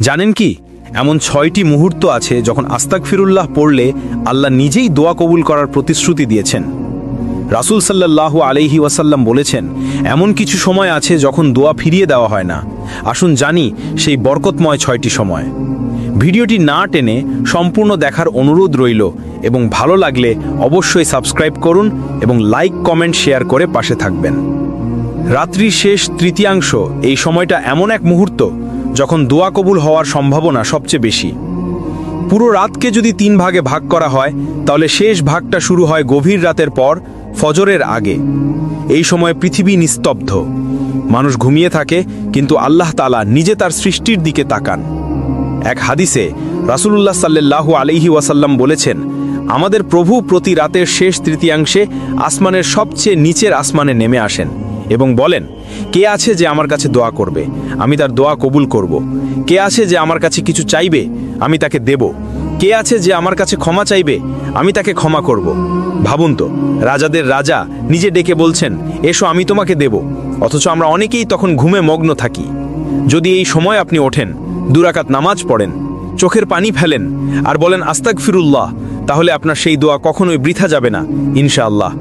জানেন কি, এমন ছয়টি মুহূর্ত আছে যখন আস্তাক ফিরুল্লাহ পড়লে আল্লাহ নিজেই দোয়া কবুল করার প্রতিশ্রুতি দিয়েছেন। রাসূল সাল্লাল্লাহু আলাইহি ওয়াসাল্লাম বলেছেন, এমন কিছু সময় আছে যখন দোয়া ফিরিয়ে দেওয়া হয় না। আসুন জানি সেই বরকতময় ছয়টি সময়। ভিডিওটি না টেনে সম্পূর্ণ দেখার অনুরোধ রইল এবং ভালো লাগলে অবশ্যই সাবস্ক্রাইব করুন এবং লাইক, কমেন্ট, শেয়ার করে পাশে থাকবেন। রাত্রির শেষ তৃতীয়াংশ, এই সময়টা এমন এক মুহূর্ত যখন দোয়া কবুল হওয়ার সম্ভাবনা সবচেয়ে বেশি। পুরো রাতকে যদি তিন ভাগে ভাগ করা হয়, তাহলে শেষ ভাগটা শুরু হয় গভীর রাতের পর, ফজরের আগে। এই সময় পৃথিবী নিস্তব্ধ। মানুষ ঘুমিয়ে থাকে, কিন্তু আল্লাহ তালা নিজে তার সৃষ্টির দিকে তাকান। এক হাদিসে রাসূলুল্লাহ সাল্লাল্লাহু আলাইহি ওয়াসাল্লাম বলেছেন, আমাদের প্রভু প্রতি রাতের শেষ তৃতীয়াংশে আসমানের সবচেয়ে নিচের আসমানে নেমে আসেন। এবং বলেন, কে আছে যে আমার কাছে দোয়া করবে? আমি তার দোয়া কবুল করব। কে আছে যে আমার কাছে কিছু চাইবে? আমি তাকে দেব। কে আছে যে আমার কাছে ক্ষমা চাইবে? আমি তাকে ক্ষমা করব। ভাবুন তো, রাজাদের রাজা নিজে ডেকে বলছেন, এসো, আমি তোমাকে দেব। অথচ আমরা অনেকেই তখন ঘুমে মগ্ন থাকি। যদি এই সময় আপনি ওঠেন দুরাকাত নামাজ পড়েন, চোখের পানি ফেলেন আর বলেন আস্তাক ফিরুল্লাহ তাহলে আপনার সেই দোয়া কখনোই বৃথা যাবে না, ইনশাআল্লাহ।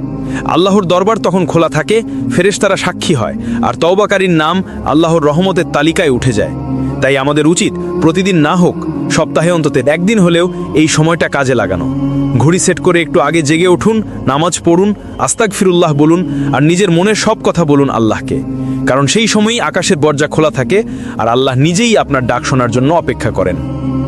আল্লাহর দরবার তখন খোলা থাকে, ফেরেশতারা সাক্ষী হয়, আর তওবাকারীর নাম আল্লাহর রহমতের তালিকায় উঠে যায়। তাই আমাদের উচিত প্রতিদিন না হোক সপ্তাহে অন্তত একদিন হলেও এই সময়টা কাজে লাগানো। ঘড়ি সেট করে একটু আগে জেগে উঠুন, নামাজ পড়ুন আস্তাক ফিরুল্লাহ বলুন আর নিজের মনের সব কথা বলুন আল্লাহকে। কারণ সেই সময়ই আকাশের দরজা খোলা থাকে আর আল্লাহ নিজেই আপনার ডাক শোনার জন্য অপেক্ষা করেন।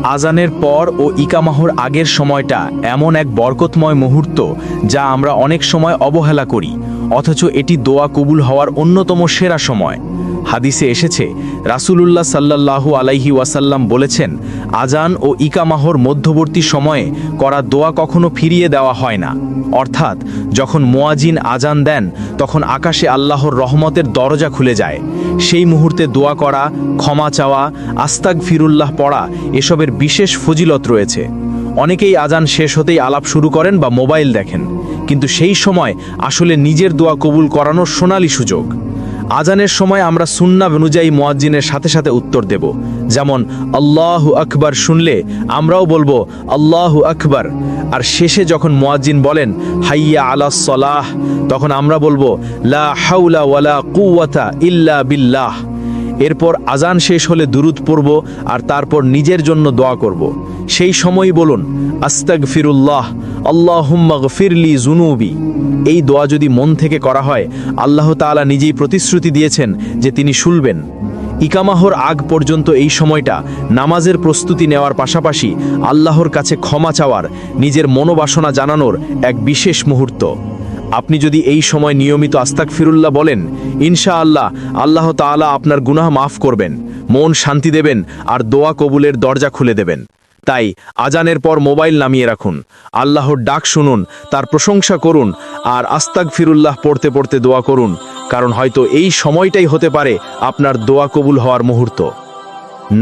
আজানের পর ও ইকামাহর আগের সময়টা এমন এক বরকতময় মুহূর্ত যা আমরা অনেক সময় অবহেলা করি। অথচ এটি দোয়া কবুল হওয়ার অন্যতম সেরা সময়। হাদিসে এসেছে, রাসূলুল্লাহ সাল্লাল্লাহু আলাইহি ওয়াসাল্লাম বলেছেন আজান ও ইকামাহর মধ্যবর্তী সময়ে করা দোয়া কখনো ফিরিয়ে দেওয়া হয় না। অর্থাৎ, যখন মোয়াজিন আজান দেন, তখন আকাশে আল্লাহর রহমতের দরজা খুলে যায়। সেই মুহূর্তে দোয়া করা, ক্ষমা চাওয়া আস্তাক ফিরুল্লাহ পড়া এসবের বিশেষ ফজিলত রয়েছে। অনেকেই আজান শেষ হতেই আলাপ শুরু করেন বা মোবাইল দেখেন। কিন্তু সেই সময় আসলে নিজের দোয়া কবুল করানোর সোনালি সুযোগ। আজানের সময় আমরা সুন্না অনুযায়ী মোয়াজ্জিনের সাথে সাথে উত্তর দেব। যেমন, আল্লাহু আকবার শুনলে আমরাও বলব, আল্লাহু আকবার। আর শেষে যখন মোয়াজ্জিন বলেন, হাইয়া আলা সলাহ তখন আমরা বলব, লা হাউলা ওয়ালা কুওয়াতা ইল্লা বিল্লাহ। এরপর আজান শেষ হলে দুরুদ পড়ব আর তারপর নিজের জন্য দোয়া করব। সেই সময়ই বলুন আস্তাগ ফিরুল্লাহ আল্লাহুম্মাগ ফিরলি জুনুবি এই দোয়া যদি মন থেকে করা হয়, আল্লাহ তাআলা নিজেই প্রতিশ্রুতি দিয়েছেন যে তিনি শুনবেন। ইকামাহর আগ পর্যন্ত এই সময়টা নামাজের প্রস্তুতি নেওয়ার পাশাপাশি আল্লাহর কাছে ক্ষমা চাওয়ার, নিজের মনোবাসনা জানানোর এক বিশেষ মুহূর্ত। আপনি যদি এই সময় নিয়মিত আস্তাক ফিরুল্লাহ বলেন ইনশা আল্লাহ আল্লাহ তাআলা আপনার গুনাহ মাফ করবেন, মন শান্তি দেবেন আর দোয়া কবুলের দরজা খুলে দেবেন। তাই আজানের পর মোবাইল নামিয়ে রাখুন। আল্লাহর ডাক শুনুন, তার প্রশংসা করুন, আর আস্তাক ফিরুল্লাহ পড়তে পড়তে দোয়া করুন, কারণ হয়তো এই সময়টাই হতে পারে আপনার দোয়া কবুল হওয়ার মুহূর্ত।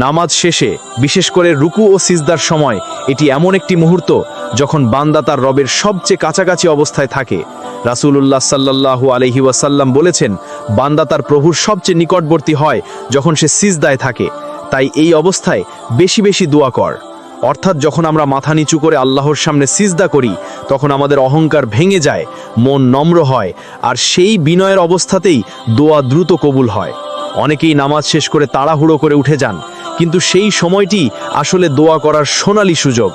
নামাজ শেষে, বিশেষ করে রুকু ও সিজদার সময়, এটি এমন একটি মুহূর্ত যখন বান্দা তার রবের সবচেয়ে কাছাকাছি অবস্থায় থাকে। রাসূলুল্লাহ সাল্লাল্লাহু আলহি ওয়াসাল্লাম বলেছেন, বান্দা তার প্রভুর সবচেয়ে নিকটবর্তী হয় যখন সে সিজদায় থাকে। তাই এই অবস্থায় বেশি বেশি দোয়া কর। অর্থাৎ যখন আমরা মাথা নিচু করে আল্লাহর সামনে সিজদা করি, তখন আমাদের অহংকার ভেঙে যায়, মন নম্র হয়, আর সেই বিনয়ের অবস্থাতেই দোয়া দ্রুত কবুল হয়। অনেকেই নামাজ শেষ করে তাড়াহুড়ো করে উঠে যান, কিন্তু সেই সময়টি আসলে দোয়া করার সোনালি সুযোগ।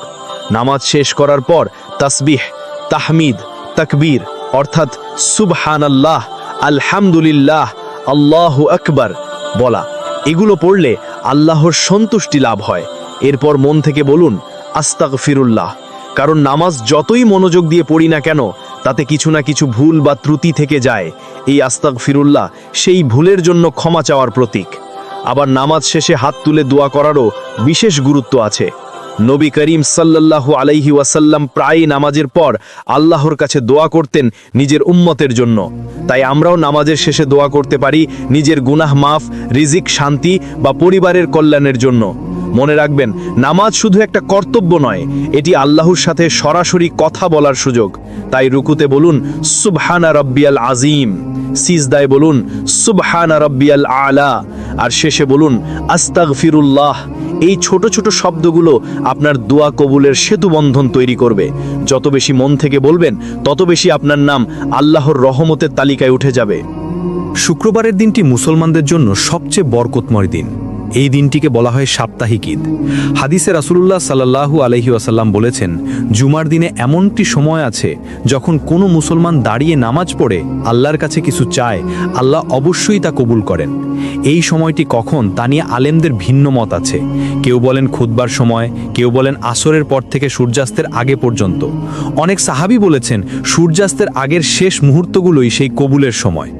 নামাজ শেষ করার পর তাসবিহ, তাহমিদ, তাকবীর, অর্থাৎ সুবহান আল্লাহ আলহামদুলিল্লাহ, আল্লাহ আকবার বলা। এগুলো পড়লে আল্লাহর সন্তুষ্টি লাভ হয়। এরপর মন থেকে বলুন আস্তাক ফিরুল্লাহ কারণ নামাজ যতই মনোযোগ দিয়ে পড়ি না কেন, তাতে কিছু না কিছু ভুল বা ত্রুটি থেকে যায়। এই আস্তাক ফিরুল্লাহ সেই ভুলের জন্য ক্ষমা চাওয়ার প্রতীক। আবার নামাজ শেষে হাত তুলে দোয়া করারও বিশেষ গুরুত্ব আছে। নবী করিম সাল্লাল্লাহু আলাইহি ওয়াসাল্লাম প্রায় নামাজের পর আল্লাহর কাছে দোয়া করতেন নিজের উম্মতের জন্য। তাই আমরাও নামাজের শেষে দোয়া করতে পারি নিজের গুনাহ মাফ, রিজিক, শান্তি বা পরিবারের কল্যাণের জন্য। মনে রাখবেন, নামাজ শুধু একটা কর্তব্য নয়, এটি আল্লাহর সাথে সরাসরি কথা বলার সুযোগ। তাই রুকুতে বলুন, সুবহানা রব্বিয়াল আজিম সিজদায় বলুন, সুবহানা রব্বিয়াল আলা আর শেষে বলুন, আস্তাগফিরুল্লাহ এই ছোট ছোট শব্দগুলো আপনার দোয়া কবুলের সেতু বন্ধন তৈরি করবে। যত বেশি মন থেকে বলবেন, তত বেশি আপনার নাম আল্লাহর রহমতের তালিকায় উঠে যাবে। শুক্রবারের দিনটি মুসলমানদের জন্য সবচেয়ে বরকতময় দিন। এই দিনটিকে বলা হয় সাপ্তাহিক ঈদ। হাদিসে রাসুলুল্লাহ সাল্লাহু আলহি আসাল্লাম বলেছেন, জুমার দিনে এমনটি সময় আছে যখন কোনো মুসলমান দাঁড়িয়ে নামাজ পড়ে, আল্লাহর কাছে কিছু চায়, আল্লাহ অবশ্যই তা কবুল করেন। এই সময়টি কখন তা নিয়ে আলেমদের ভিন্ন মত আছে। কেউ বলেন খুদবার সময়, কেউ বলেন আসরের পর থেকে সূর্যাস্তের আগে পর্যন্ত। অনেক সাহাবি বলেছেন, সূর্যাস্তের আগের শেষ মুহূর্তগুলোই সেই কবুলের সময়।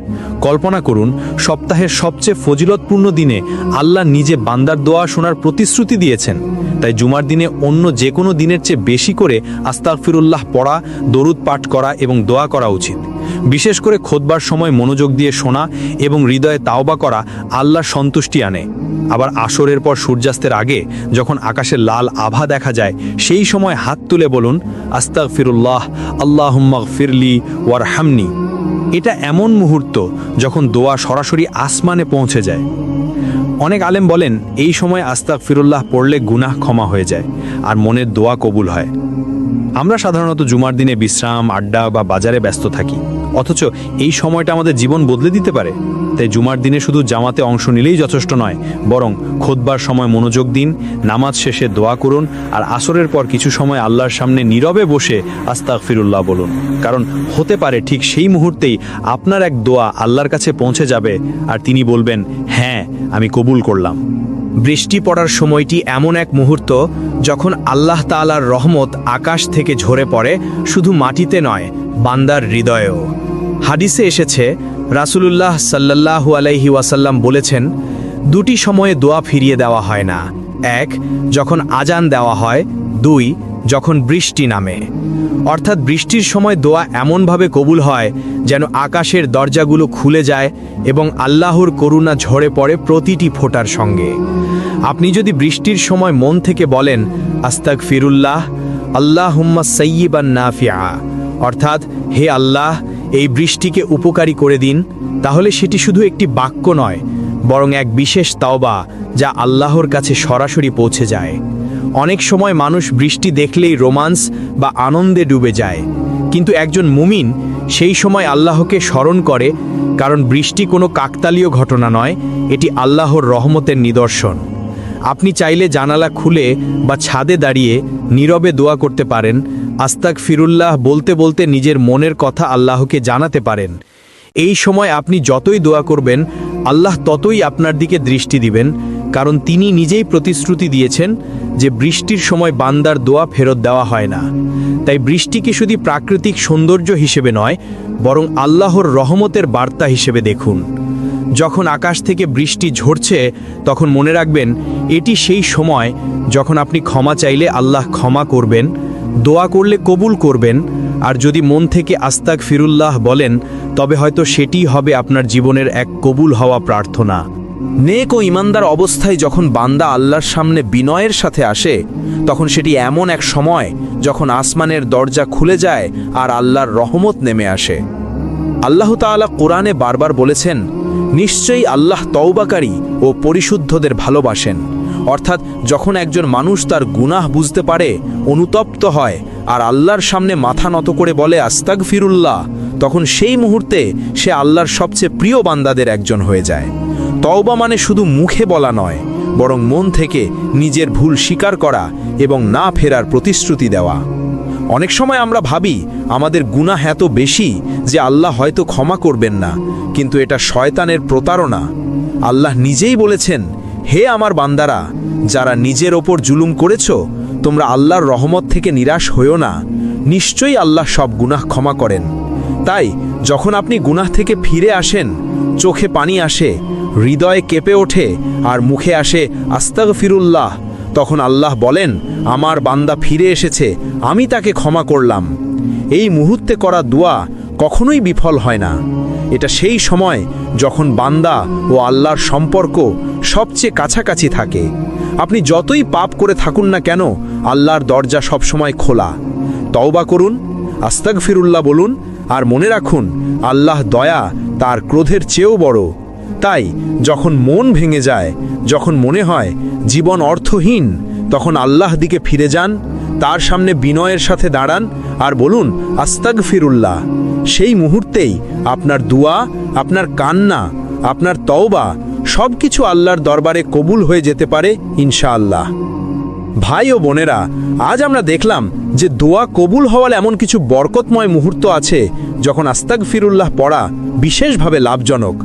কল্পনা করুন, সপ্তাহের সবচেয়ে ফজিলতপূর্ণ দিনে আল্লাহ নিজে বান্দার দোয়া শোনার প্রতিশ্রুতি দিয়েছেন। তাই জুমার দিনে অন্য যে কোনো দিনের চেয়ে বেশি করে আস্তাগফিরুল্লাহ পড়া, দরুদ পাঠ করা এবং দোয়া করা উচিত। বিশেষ করে খোদবার সময় মনোযোগ দিয়ে শোনা এবং হৃদয়ে তাওবা করা আল্লাহ সন্তুষ্টি আনে। আবার আসরের পর সূর্যাস্তের আগে যখন আকাশে লাল আভা দেখা যায়, সেই সময় হাত তুলে বলুন, আস্তাগফিরুল্লাহ আল্লাহুম্মা ফিরলি ওয়ারহামনি। এটা এমন মুহূর্ত যখন দোয়া সরাসরি আসমানে পৌঁছে যায়। অনেক আলেম বলেন, এই সময় আস্তাক ফিরুল্লাহ পড়লে গুনাহ ক্ষমা হয়ে যায় আর মনের দোয়া কবুল হয়। আমরা সাধারণত জুমার দিনে বিশ্রাম, আড্ডা বা বাজারে ব্যস্ত থাকি। অথচ এই সময়টা আমাদের জীবন বদলে দিতে পারে। তাই জুমার দিনে শুধু জামাতে অংশ নিলেই যথেষ্ট নয়, বরং খোদবার সময় মনোযোগ দিন, নামাজ শেষে দোয়া করুন, আর আসরের পর কিছু সময় আল্লাহর সামনে নীরবে বসে আস্তাক ফিরুল্লাহ বলুন। কারণ হতে পারে ঠিক সেই মুহূর্তেই আপনার এক দোয়া আল্লাহর কাছে পৌঁছে যাবে, আর তিনি বলবেন হ্যাঁ আমি কবুল করলাম। বৃষ্টি পড়ার সময়টি এমন এক মুহূর্ত যখন আল্লাহ তাআলার রহমত আকাশ থেকে ঝরে পড়ে, শুধু মাটিতে নয় বান্দার হৃদয়েও। হাদিসে এসেছে, রাসুলুল্লাহ সাল্লাল্লাহু আলাইহি ওয়াসাল্লাম বলেছেন, দুটি সময়ে দোয়া ফিরিয়ে দেওয়া হয় না। এক, যখন আজান দেওয়া হয়। দুই, যখন বৃষ্টি নামে। অর্থাৎ বৃষ্টির সময় দোয়া এমনভাবে কবুল হয় যেন আকাশের দরজাগুলো খুলে যায় এবং আল্লাহর করুণা ঝরে পড়ে প্রতিটি ফোঁটার সঙ্গে। আপনি যদি বৃষ্টির সময় মন থেকে বলেন আস্তাক ফিরুল্লাহ আল্লাহ হুম্মা সৈয়িবান নাফিয়া অর্থাৎ, হে আল্লাহ, এই বৃষ্টিকে উপকারী করে দিন, তাহলে সেটি শুধু একটি বাক্য নয়, বরং এক বিশেষ তাওবা যা আল্লাহর কাছে সরাসরি পৌঁছে যায়। অনেক সময় মানুষ বৃষ্টি দেখলেই রোমান্স বা আনন্দে ডুবে যায়, কিন্তু একজন মুমিন সেই সময় আল্লাহকে স্মরণ করে, কারণ বৃষ্টি কোনো কাকতালীয় ঘটনা নয়, এটি আল্লাহর রহমতের নিদর্শন। আপনি চাইলে জানালা খুলে বা ছাদে দাঁড়িয়ে নীরবে দোয়া করতে পারেন আস্তাক ফিরুল্লাহ বলতে বলতে নিজের মনের কথা আল্লাহকে জানাতে পারেন। এই সময় আপনি যতই দোয়া করবেন, আল্লাহ ততই আপনার দিকে দৃষ্টি দিবেন, কারণ তিনি নিজেই প্রতিশ্রুতি দিয়েছেন যে বৃষ্টির সময় বান্দার দোয়া ফেরত দেওয়া হয় না। তাই বৃষ্টিকে শুধু প্রাকৃতিক সৌন্দর্য হিসেবে নয়, বরং আল্লাহর রহমতের বার্তা হিসেবে দেখুন। যখন আকাশ থেকে বৃষ্টি ঝরছে, তখন মনে রাখবেন, এটি সেই সময় যখন আপনি ক্ষমা চাইলে আল্লাহ ক্ষমা করবেন দোয়া করলে কবুল করবেন, আর যদি মন থেকে আস্তাক ফিরুল্লাহ বলেন, তবে হয়তো সেটিই হবে আপনার জীবনের এক কবুল হওয়া প্রার্থনা। নেক ও ইমানদার অবস্থায় যখন বান্দা আল্লাহর সামনে বিনয়ের সাথে আসে, তখন সেটি এমন এক সময় যখন আসমানের দরজা খুলে যায় আর আল্লাহর রহমত নেমে আসে। আল্লাহ তাআলা কোরআনে বারবার বলেছেন, নিশ্চয়ই আল্লাহ তওবাকারী ও পরিশুদ্ধদের ভালোবাসেন। অর্থাৎ যখন একজন মানুষ তার গুনাহ বুঝতে পারে, অনুতপ্ত হয় আর আল্লাহর সামনে মাথা নত করে বলে আস্তাগ ফিরুল্লাহ তখন সেই মুহূর্তে সে আল্লাহর সবচেয়ে প্রিয় বান্দাদের একজন হয়ে যায়। তওবা মানে শুধু মুখে বলা নয়, বরং মন থেকে নিজের ভুল স্বীকার করা এবং না ফেরার প্রতিশ্রুতি দেওয়া। অনেক সময় আমরা ভাবি, আমাদের গুনাহ এত বেশি যে আল্লাহ হয়তো ক্ষমা করবেন না, কিন্তু এটা শয়তানের প্রতারণা। আল্লাহ নিজেই বলেছেন হে আমার বান্দারা, যারা নিজের ওপর জুলুম করেছ, তোমরা আল্লাহর রহমত থেকে নিরাশ হইও না। নিশ্চয়ই আল্লাহ সব গুনাহ ক্ষমা করেন। তাই, যখন আপনি গুনাহ থেকে ফিরে আসেন, চোখে পানি আসে, হৃদয়ে কেঁপে ওঠে, আর মুখে আসে আস্তাগ ফিরুল্লাহ তখন আল্লাহ বলেন, আমার বান্দা ফিরে এসেছে, আমি তাকে ক্ষমা করলাম। এই মুহূর্তে করা দোয়া কখনোই বিফল হয় না। এটা সেই সময় যখন বান্দা ও আল্লাহর সম্পর্ক সবচেয়ে কাছাকাছি থাকে। আপনি যতই পাপ করে থাকুন না কেন, আল্লাহর দরজা সবসময় খোলা। তওবা করুন আস্তাক ফিরুল্লাহ বলুন, আর মনে রাখুন, আল্লাহ দয়া তার ক্রোধের চেয়েও বড়। তাই যখন মন ভেঙে যায়, যখন মনে হয় জীবন অর্থহীন, তখন আল্লাহ দিকে ফিরে যান তার সামনে বিনয়ের সাথে দাঁড়ান আর বলুন আস্তাক ফিরুল্লাহ সেই মুহূর্তেই আপনার দুয়া, আপনার কান্না, আপনার তওবা সব কিছু আল্লাহর দরবারে কবুল হয়ে যেতে পারে ইনশাআল্লাহ। ভাই ও বোনেরা, আজ আমরা দেখলাম যে দোয়া কবুল হওয়ার এমন কিছু বরকতময় মুহূর্ত আছে যখন আস্তাক ফিরুল্লাহ পড়া বিশেষভাবে লাভজনক।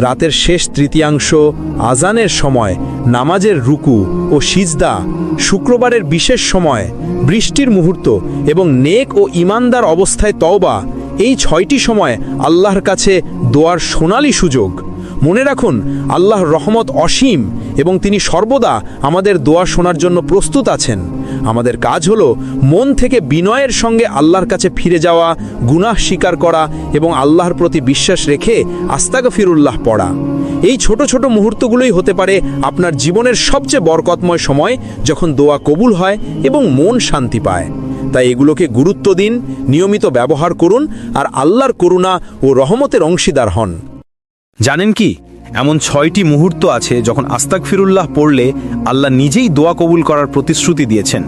রাতের শেষ তৃতীয়াংশ, আজানের সময় নামাজের রুকু ও সিজদা শুক্রবারের বিশেষ সময়, বৃষ্টির মুহূর্ত এবং নেক ও ইমানদার অবস্থায় তওবা, এই ছয়টি সময় আল্লাহর কাছে দোয়ার সোনালি সুযোগ। মনে রাখুন, আল্লাহর রহমত অসীম এবং তিনি সর্বদা আমাদের দোয়া শোনার জন্য প্রস্তুত আছেন। আমাদের কাজ হলো মন থেকে বিনয়ের সঙ্গে আল্লাহর কাছে ফিরে যাওয়া, গুনাহ স্বীকার করা এবং আল্লাহর প্রতি বিশ্বাস রেখে আস্তাগ ফিরুল্লাহ পড়া। এই ছোট ছোট মুহূর্তগুলোই হতে পারে আপনার জীবনের সবচেয়ে বরকতময় সময় যখন দোয়া কবুল হয় এবং মন শান্তি পায়। তাই এগুলোকে গুরুত্ব দিন, নিয়মিত ব্যবহার করুন আর আল্লাহর করুণা ও রহমতের অংশীদার হন। জানেন কি? এমন ছয়টি মুহূর্ত আছে যখন আস্তাক ফিরুল্লাহ পড়লে আল্লাহ নিজেই দোয়া কবুল করার প্রতিশ্রুতি দিয়েছেন।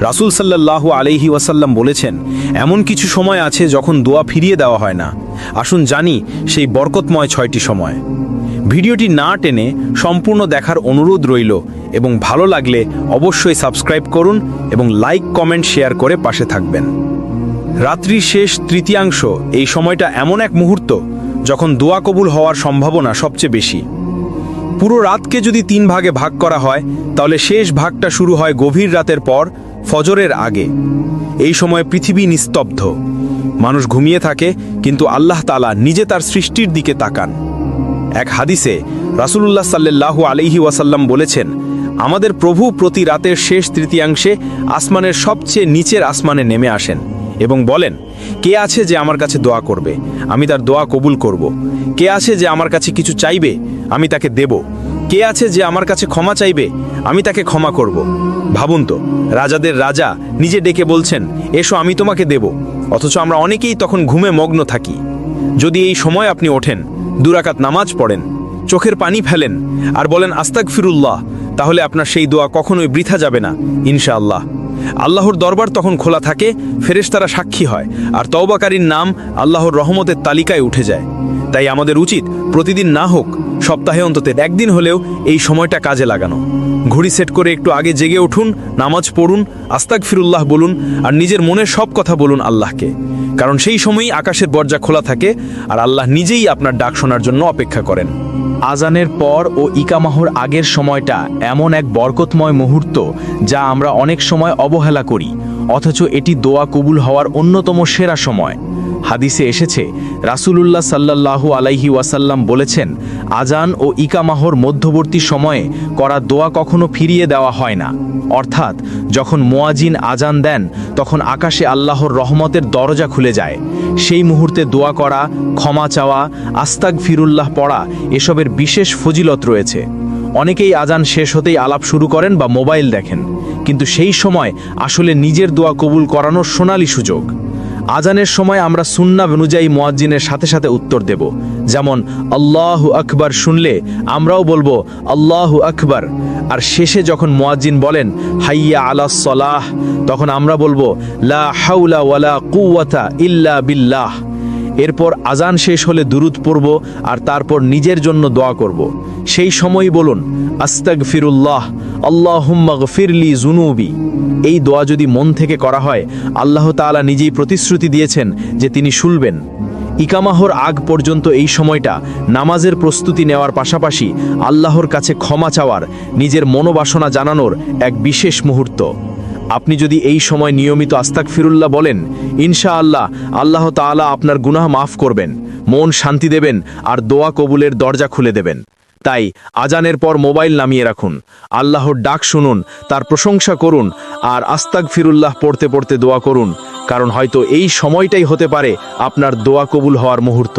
রাসূল সাল্লাল্লাহু আলাইহি ওয়াসাল্লাম বলেছেন, এমন কিছু সময় আছে যখন দোয়া ফিরিয়ে দেওয়া হয় না। আসুন জানি সেই বরকতময় ছয়টি সময়। ভিডিওটি না টেনে সম্পূর্ণ দেখার অনুরোধ রইল এবং ভালো লাগলে অবশ্যই সাবস্ক্রাইব করুন এবং লাইক, কমেন্ট, শেয়ার করে পাশে থাকবেন। রাত্রির শেষ তৃতীয়াংশ, এই সময়টা এমন এক মুহূর্ত যখন দোয়া কবুল হওয়ার সম্ভাবনা সবচেয়ে বেশি। পুরো রাতকে যদি তিন ভাগে ভাগ করা হয়, তাহলে শেষ ভাগটা শুরু হয় গভীর রাতের পর, ফজরের আগে। এই সময় পৃথিবী নিস্তব্ধ। মানুষ ঘুমিয়ে থাকে, কিন্তু আল্লাহ তালা নিজে তার সৃষ্টির দিকে তাকান। এক হাদিসে রাসূলুল্লাহ সাল্লাল্লাহু আলাইহি ওয়াসাল্লাম বলেছেন, আমাদের প্রভু প্রতি রাতের শেষ তৃতীয়াংশে আসমানের সবচেয়ে নিচের আসমানে নেমে আসেন। এবং বলেন, কে আছে যে আমার কাছে দোয়া করবে? আমি তার দোয়া কবুল করব। কে আছে যে আমার কাছে কিছু চাইবে? আমি তাকে দেব। কে আছে যে আমার কাছে ক্ষমা চাইবে? আমি তাকে ক্ষমা করব। ভাবুন তো, রাজাদের রাজা নিজে ডেকে বলছেন, এসো, আমি তোমাকে দেব। অথচ আমরা অনেকেই তখন ঘুমে মগ্ন থাকি। যদি এই সময় আপনি ওঠেন, দুরাকাত নামাজ পড়েন, চোখের পানি ফেলেন, আর বলেন আস্তাক ফিরুল্লাহ তাহলে আপনার সেই দোয়া কখনোই বৃথা যাবে না, ইনশাআল্লাহ। আল্লাহর দরবার তখন খোলা থাকে, ফেরেশতারা সাক্ষী হয়, আর তওবাকারীর নাম আল্লাহর রহমতের তালিকায় উঠে যায়। তাই আমাদের উচিত প্রতিদিন না হোক সপ্তাহে অন্তত একদিন হলেও এই সময়টা কাজে লাগানো। ঘড়ি সেট করে একটু আগে জেগে উঠুন, নামাজ পড়ুন আস্তাক ফিরুল্লাহ বলুন আর নিজের মনের সব কথা বলুন আল্লাহকে। কারণ সেই সময়ই আকাশের দরজা খোলা থাকে আর আল্লাহ নিজেই আপনার ডাক শোনার জন্য অপেক্ষা করেন। আজানের পর ও ইকামাহর আগের সময়টা এমন এক বরকতময় মুহূর্ত যা আমরা অনেক সময় অবহেলা করি, অথচ এটি দোয়া কবুল হওয়ার অন্যতম সেরা সময়। হাদিসে এসেছে, রাসূলুল্লাহ সাল্লাল্লাহু আলাইহি ওয়াসাল্লাম বলেছেন আজান ও ইকামাহর মধ্যবর্তী সময়ে করা দোয়া কখনো ফিরিয়ে দেওয়া হয় না। অর্থাৎ, যখন মোয়াজিন আজান দেন, তখন আকাশে আল্লাহর রহমতের দরজা খুলে যায়। সেই মুহূর্তে দোয়া করা, ক্ষমা চাওয়া আস্তাক ফিরুল্লাহ পড়া, এসবের বিশেষ ফজিলত রয়েছে। অনেকেই আজান শেষ হতেই আলাপ শুরু করেন বা মোবাইল দেখেন, কিন্তু সেই সময় আসলে নিজের দোয়া কবুল করানোর সোনালি সুযোগ। আজানের সময় আমরা সুন্না অনুযায়ী মোয়াজ্জিনের সাথে সাথে উত্তর দেব। যেমন, আল্লাহু আকবার শুনলে আমরাও বলব, আল্লাহু আকবার। আর শেষে যখন মোয়াজ্জিন বলেন, হাইয়া আলা সলাহ তখন আমরা বলব, লা হাউলা ওয়ালা কুওয়াতা ইল্লা বিল্লাহ। এরপর আজান শেষ হলে দুরুদ পড়ব আর তারপর নিজের জন্য দোয়া করব। সেই সময়ই বলুন আস্তাগ ফিরুল্লাহ আল্লাহুম্মা গফিরলি জুনুবি এই দোয়া যদি মন থেকে করা হয়, আল্লাহ তাআলা নিজেই প্রতিশ্রুতি দিয়েছেন যে তিনি শুনবেন। ইকামাহর আগ পর্যন্ত এই সময়টা নামাজের প্রস্তুতি নেওয়ার পাশাপাশি আল্লাহর কাছে ক্ষমা চাওয়ার, নিজের মনোবাসনা জানানোর এক বিশেষ মুহূর্ত। আপনি যদি এই সময় নিয়মিত আস্তাক ফিরুল্লাহ বলেন ইনশা আল্লাহ আল্লাহ তাআলা আপনার গুনাহ মাফ করবেন, মন শান্তি দেবেন আর দোয়া কবুলের দরজা খুলে দেবেন। তাই আজানের পর মোবাইল নামিয়ে রাখুন। আল্লাহর ডাক শুনুন, তার প্রশংসা করুন, আর আস্তাক ফিরুল্লাহ পড়তে পড়তে দোয়া করুন, কারণ হয়তো এই সময়টাই হতে পারে আপনার দোয়া কবুল হওয়ার মুহূর্ত।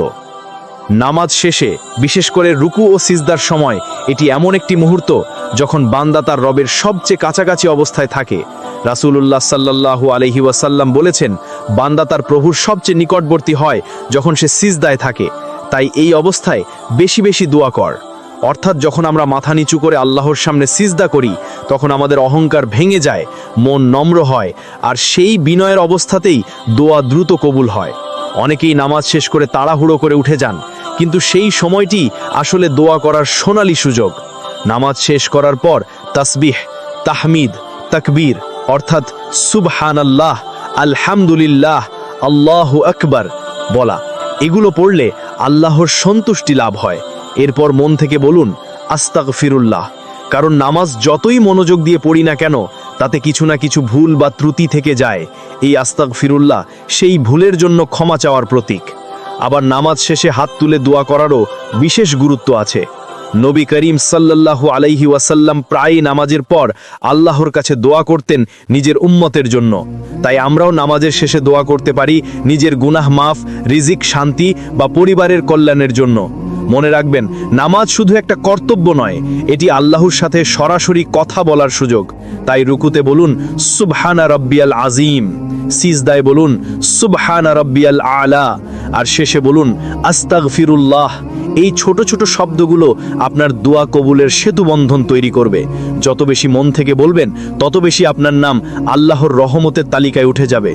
নামাজ শেষে, বিশেষ করে রুকু ও সিজদার সময়, এটি এমন একটি মুহূর্ত যখন বান্দা তার রবের সবচেয়ে কাছাকাছি অবস্থায় থাকে। রাসূলুল্লাহ সাল্লাল্লাহু আলহি ওয়াসাল্লাম বলেছেন, বান্দা তার প্রভুর সবচেয়ে নিকটবর্তী হয় যখন সে সিজদায় থাকে। তাই এই অবস্থায় বেশি বেশি দোয়া কর। অর্থাৎ যখন আমরা মাথা নিচু করে আল্লাহর সামনে সিজদা করি, তখন আমাদের অহংকার ভেঙে যায়, মন নম্র হয়, আর সেই বিনয়ের অবস্থাতেই দোয়া দ্রুত কবুল হয়। অনেকেই নামাজ শেষ করে তাড়াহুড়ো করে উঠে যান, কিন্তু সেই সময়টি আসলে দোয়া করার সোনালী সুযোগ। নামাজ শেষ করার পর তাসবিহ, তাহমিদ, তাকবীর, অর্থাৎ সুবহান আল্লাহ আলহামদুলিল্লাহ, আল্লাহ আকবার বলা, এগুলো পড়লে আল্লাহর সন্তুষ্টি লাভ হয়। এরপর মন থেকে বলুন আস্তাক ফিরুল্লাহ কারণ নামাজ যতই মনোযোগ দিয়ে পড়ি না কেন, তাতে কিছু না কিছু ভুল বা ত্রুটি থেকে যায়। এই আস্তাক ফিরুল্লাহ সেই ভুলের জন্য ক্ষমা চাওয়ার প্রতীক। আবার নামাজ শেষে হাত তুলে দোয়া করারও বিশেষ গুরুত্ব আছে। নবী করিম সাল্লাল্লাহু আলাইহি ওয়াসাল্লাম প্রায় নামাজের পর আল্লাহর কাছে দোয়া করতেন নিজের উম্মতের জন্য। তাই আমরাও নামাজের শেষে দোয়া করতে পারি নিজের গুনাহ মাফ, রিজিক শান্তি বা পরিবারের কল্যাণের জন্য। মনে রাখবেন, নামাজ শুধু একটা কর্তব্য নয়, এটি আল্লাহর সাথে সরাসরি কথা বলার সুযোগ। তাই রুকুতে বলুন, সুবহানা রব্বিয়াল আজিম সিজদায় বলুন, সুবহানা রব্বিয়াল আলা আর শেষে বলুন, আস্তাগফিরুল্লাহ এই ছোট ছোট শব্দগুলো আপনার দোয়া কবুলের সেতুবন্ধন তৈরি করবে। যত বেশি মন থেকে বলবেন, তত বেশি আপনার নাম আল্লাহর রহমতের তালিকায় উঠে যাবে।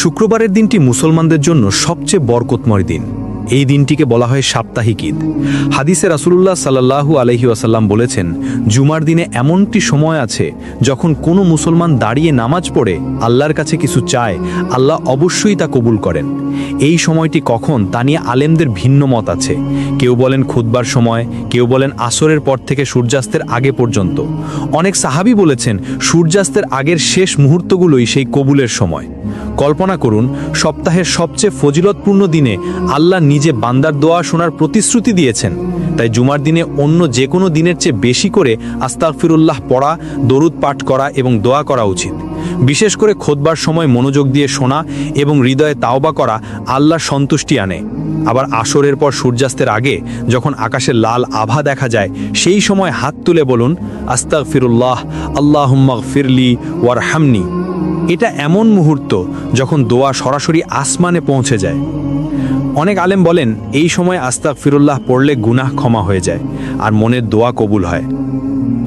শুক্রবারের দিনটি মুসলমানদের জন্য সবচেয়ে বরকতময় দিন। এই দিনটিকে বলা হয় সাপ্তাহিক ঈদ। হাদিসে রাসুলুল্লাহ সাল্লাহু আলহি আসাল্লাম বলেছেন, জুমার দিনে এমনটি সময় আছে যখন কোনো মুসলমান দাঁড়িয়ে নামাজ পড়ে, আল্লাহর কাছে কিছু চায়, আল্লাহ অবশ্যই তা কবুল করেন। এই সময়টি কখন তা নিয়ে আলেমদের ভিন্ন মত আছে। কেউ বলেন খুদবার সময়, কেউ বলেন আসরের পর থেকে সূর্যাস্তের আগে পর্যন্ত। অনেক সাহাবি বলেছেন, সূর্যাস্তের আগের শেষ মুহূর্তগুলোই সেই কবুলের সময়। কল্পনা করুন, সপ্তাহের সবচেয়ে ফজিলতপূর্ণ দিনে আল্লাহ নিজে বান্দার দোয়া শোনার প্রতিশ্রুতি দিয়েছেন। তাই জুমার দিনে অন্য যে কোনো দিনের চেয়ে বেশি করে আস্তাগফিরুল্লাহ পড়া, দরুদ পাঠ করা এবং দোয়া করা উচিত। বিশেষ করে খোদবার সময় মনোযোগ দিয়ে শোনা এবং হৃদয়ে তাওবা করা আল্লাহ সন্তুষ্টি আনে। আবার আসরের পর সূর্যাস্তের আগে যখন আকাশে লাল আভা দেখা যায়, সেই সময় হাত তুলে বলুন, আস্তাগফিরুল্লাহ আল্লাহুম্মাগ ফিরলি ওয়ার হামনি এটা এমন মুহূর্ত যখন দোয়া সরাসরি আসমানে পৌঁছে যায়। অনেক আলেম বলেন, এই সময় আস্তাক ফিরুল্লাহ পড়লে গুনাহ ক্ষমা হয়ে যায় আর মনের দোয়া কবুল হয়।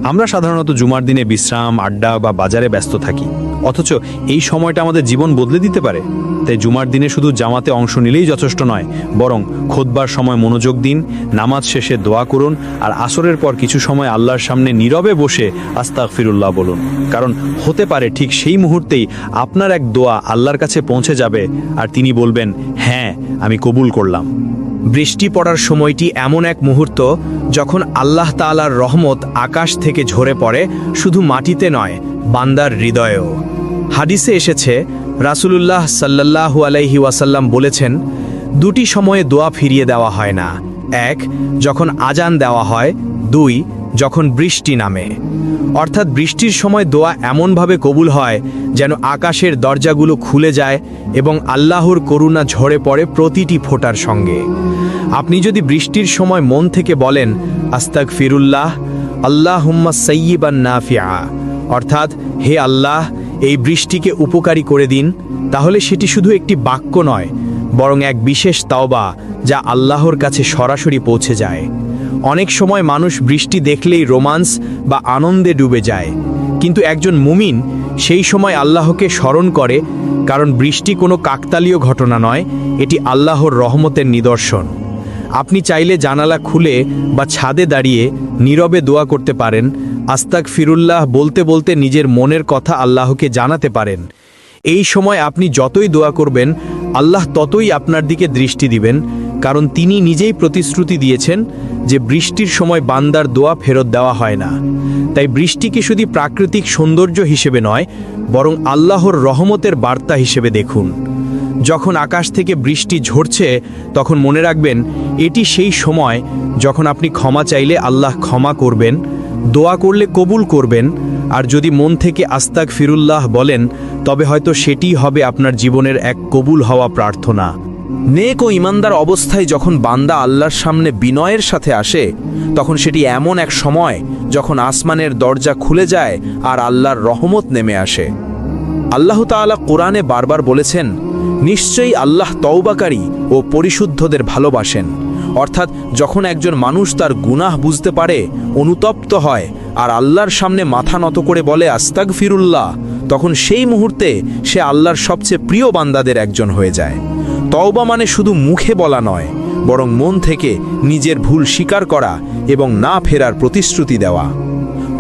আমরা সাধারণত জুমার দিনে বিশ্রাম, আড্ডা বা বাজারে ব্যস্ত থাকি। অথচ এই সময়টা আমাদের জীবন বদলে দিতে পারে। তাই জুমার দিনে শুধু জামাতে অংশ নিলেই যথেষ্ট নয়, বরং খোদবার সময় মনোযোগ দিন, নামাজ শেষে দোয়া করুন, আর আসরের পর কিছু সময় আল্লাহর সামনে নীরবে বসে আস্তাক ফিরুল্লাহ বলুন। কারণ হতে পারে ঠিক সেই মুহূর্তেই আপনার এক দোয়া আল্লাহর কাছে পৌঁছে যাবে, আর তিনি বলবেন হ্যাঁ আমি কবুল করলাম। বৃষ্টি পড়ার সময়টি এমন এক মুহূর্ত যখন আল্লাহ তালার রহমত আকাশ থেকে ঝরে পড়ে, শুধু মাটিতে নয়, বান্দার হৃদয়েও। হাদিসে এসেছে, রাসুলুল্লাহ সাল্লাহু আলাইহি ওয়াসাল্লাম বলেছেন, দুটি সময়ে দোয়া ফিরিয়ে দেওয়া হয় না। এক, যখন আজান দেওয়া হয়, দুই যখন বৃষ্টি নামে। অর্থাৎ বৃষ্টির সময় দোয়া এমনভাবে কবুল হয় যেন আকাশের দরজাগুলো খুলে যায় এবং আল্লাহর করুণা ঝরে পড়ে প্রতিটি ফোটার সঙ্গে। আপনি যদি বৃষ্টির সময় মন থেকে বলেন আস্তাক ফিরুল্লাহ আল্লাহ হুম্মা সৈয়িবান নাফিয়া অর্থাৎ, হে আল্লাহ, এই বৃষ্টিকে উপকারী করে দিন। তাহলে সেটি শুধু একটি বাক্য নয়, বরং এক বিশেষ তাওবা যা আল্লাহর কাছে সরাসরি পৌঁছে যায়। অনেক সময় মানুষ বৃষ্টি দেখলেই রোমান্স বা আনন্দে ডুবে যায়। কিন্তু একজন মুমিন সেই সময় আল্লাহকে স্মরণ করে, কারণ বৃষ্টি কোনো কাকতালীয় ঘটনা নয়, এটি আল্লাহর রহমতের নিদর্শন। আপনি চাইলে জানালা খুলে বা ছাদে দাঁড়িয়ে নীরবে দোয়া করতে পারেন আস্তাক ফিরুল্লাহ বলতে বলতে নিজের মনের কথা আল্লাহকে জানাতে পারেন। এই সময় আপনি যতই দোয়া করবেন, আল্লাহ ততই আপনার দিকে দৃষ্টি দিবেন কারণ তিনি নিজেই প্রতিশ্রুতি দিয়েছেন যে বৃষ্টির সময় বান্দার দোয়া ফেরত দেওয়া হয় না। তাই বৃষ্টিকে শুধু প্রাকৃতিক সৌন্দর্য হিসেবে নয়, বরং আল্লাহর রহমতের বার্তা হিসেবে দেখুন। যখন আকাশ থেকে বৃষ্টি ঝরছে, তখন মনে রাখবেন, এটি সেই সময় যখন আপনি ক্ষমা চাইলে আল্লাহ ক্ষমা করবেন, দোয়া করলে কবুল করবেন, আর যদি মন থেকে আস্তাক ফিরুল্লাহ বলেন, তবে হয়তো সেটিই হবে আপনার জীবনের এক কবুল হওয়া প্রার্থনা। নেক ও ইমানদার অবস্থায় যখন বান্দা আল্লাহর সামনে বিনয়ের সাথে আসে, তখন সেটি এমন এক সময় যখন আসমানের দরজা খুলে যায় আর আল্লাহর রহমত নেমে আসে। আল্লাহ তাআলা কোরআনে বারবার বলেছেন, নিশ্চয়ই আল্লাহ তওবাকারী ও পরিশুদ্ধদের ভালোবাসেন। অর্থাৎ যখন একজন মানুষ তার গুনাহ বুঝতে পারে, অনুতপ্ত হয় আর আল্লাহর সামনে মাথা নত করে বলে আস্তাগ ফিরুল্লাহ তখন সেই মুহূর্তে সে আল্লাহর সবচেয়ে প্রিয় বান্দাদের একজন হয়ে যায়। তওবা মানে শুধু মুখে বলা নয়, বরং মন থেকে নিজের ভুল স্বীকার করা এবং না ফেরার প্রতিশ্রুতি দেওয়া।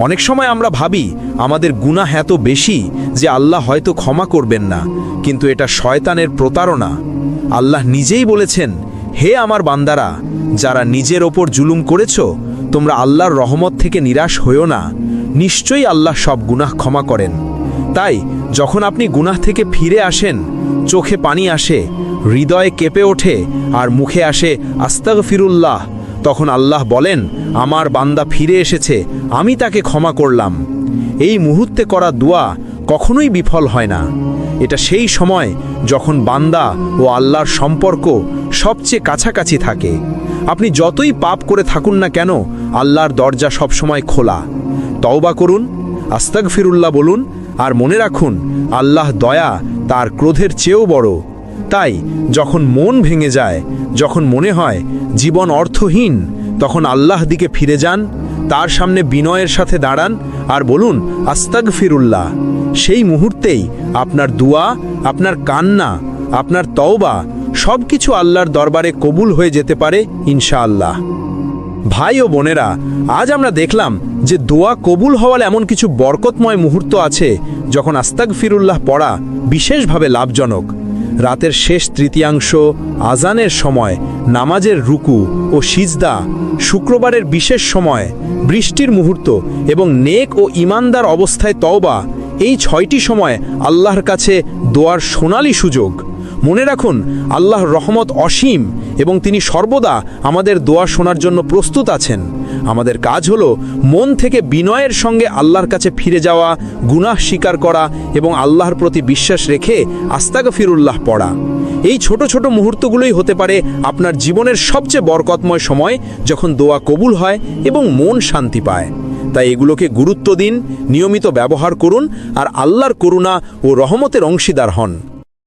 অনেক সময় আমরা ভাবি, আমাদের গুনাহ এত বেশি যে আল্লাহ হয়তো ক্ষমা করবেন না, কিন্তু এটা শয়তানের প্রতারণা। আল্লাহ নিজেই বলেছেন, হে আমার বান্দারা, যারা নিজের ওপর জুলুম করেছ, তোমরা আল্লাহর রহমত থেকে নিরাশ হইও না, নিশ্চয়ই আল্লাহ সব গুনাহ ক্ষমা করেন। তাই যখন আপনি গুনাহ থেকে ফিরে আসেন চোখে পানি আসে, হৃদয়ে কেঁপে ওঠে আর মুখে আসে আস্তাগ ফিরুল্লাহ তখন আল্লাহ বলেন, আমার বান্দা ফিরে এসেছে, আমি তাকে ক্ষমা করলাম। এই মুহূর্তে করা দোয়া কখনোই বিফল হয় না। এটা সেই সময় যখন বান্দা ও আল্লাহর সম্পর্ক সবচেয়ে কাছাকাছি থাকে। আপনি যতই পাপ করে থাকুন না কেন, আল্লাহর দরজা সবসময় খোলা। তওবা করুন আস্তাগ ফিরুল্লাহ বলুন, আর মনে রাখুন, আল্লাহ দয়া তার ক্রোধের চেয়েও বড়। তাই যখন মন ভেঙে যায়, যখন মনে হয় জীবন অর্থহীন, তখন আল্লাহ দিকে ফিরে যান, তার সামনে বিনয়ের সাথে দাঁড়ান আর বলুন আস্তাগ ফিরুল্লাহ সেই মুহূর্তেই আপনার দুয়া, আপনার কান্না, আপনার তওবা সব কিছু আল্লাহর দরবারে কবুল হয়ে যেতে পারে ইনশাআল্লাহ। ভাই ও বোনেরা, আজ আমরা দেখলাম যে দোয়া কবুল হওয়ার এমন কিছু বরকতময় মুহূর্ত আছে যখন আস্তাক ফিরুল্লাহ পড়া বিশেষভাবে লাভজনক, রাতের শেষ তৃতীয়াংশ, আজানের সময়, নামাজের রুকু ও সিজদা, শুক্রবারের বিশেষ সময়, বৃষ্টির মুহূর্ত এবং নেক ও ইমানদার অবস্থায় তওবা, এই ছয়টি সময় আল্লাহর কাছে দোয়ার সোনালি সুযোগ। মনে রাখুন, আল্লাহর রহমত অসীম এবং তিনি সর্বদা আমাদের দোয়া শোনার জন্য প্রস্তুত আছেন। আমাদের কাজ হলো মন থেকে বিনয়ের সঙ্গে আল্লাহর কাছে ফিরে যাওয়া, গুনাহ স্বীকার করা এবং আল্লাহর প্রতি বিশ্বাস রেখে আস্তাগা ফিরুল্লাহ পড়া। এই ছোট ছোট মুহূর্তগুলোই হতে পারে আপনার জীবনের সবচেয়ে বরকতময় সময় যখন দোয়া কবুল হয় এবং মন শান্তি পায়। তাই এগুলোকে গুরুত্ব দিন, নিয়মিত ব্যবহার করুন আর আল্লাহর করুণা ও রহমতের অংশীদার হন।